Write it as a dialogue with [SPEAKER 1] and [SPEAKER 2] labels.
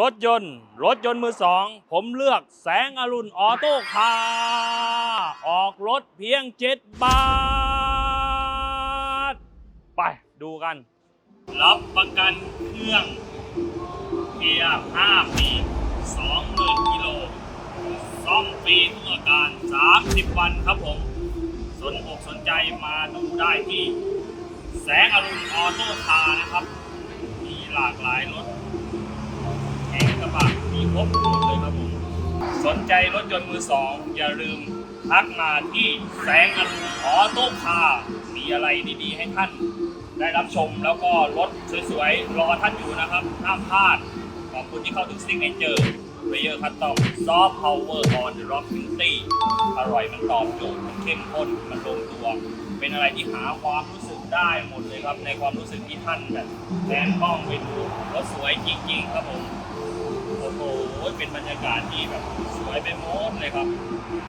[SPEAKER 1] รถยนต์ รถยนต์มือสอง ผมเลือกแสงอรุณออโต้คาร์ออกรถเพียง 7 บาท ไปดูกัน รับประกันเครื่องเกียร์5ปี20,000กิโลซ่อมฟรีทุกอาการ 30 วันครับผม สนอกสนใจมาดูได้ที่ แสงอรุณออโต้คาร์นะครับ มีหลากหลายรถแข่งกระบะมี ครบเลยครับผมสนใจรถยนต์มือสองอย่าลืมทักมาที่แสงอรุณออโต้คาร์มีอะไรดีๆให้ท่าน ได้รับชมแล้วก็รถสวยๆ รอท่านอยู่นะครับห้ามพลาด ขอบคุณที่เข้าถึงซิงเจอร์เรเยอร์คัตตอมซอฟต์พาวเวอร์ออนเดอะร็อกบิตี้อร่อยมันตอบโจทย์มันเข้มข้นมันลงตัว เป็นอะไรที่หาความรู้สึกได้หมดเลยครับ ในความรู้สึกที่ท่านแบบแทนกล้องไปดูรถสวยจริงๆ ครับผม เป็นบรรยากาศที่แบบสวยไปหมดเลยครับ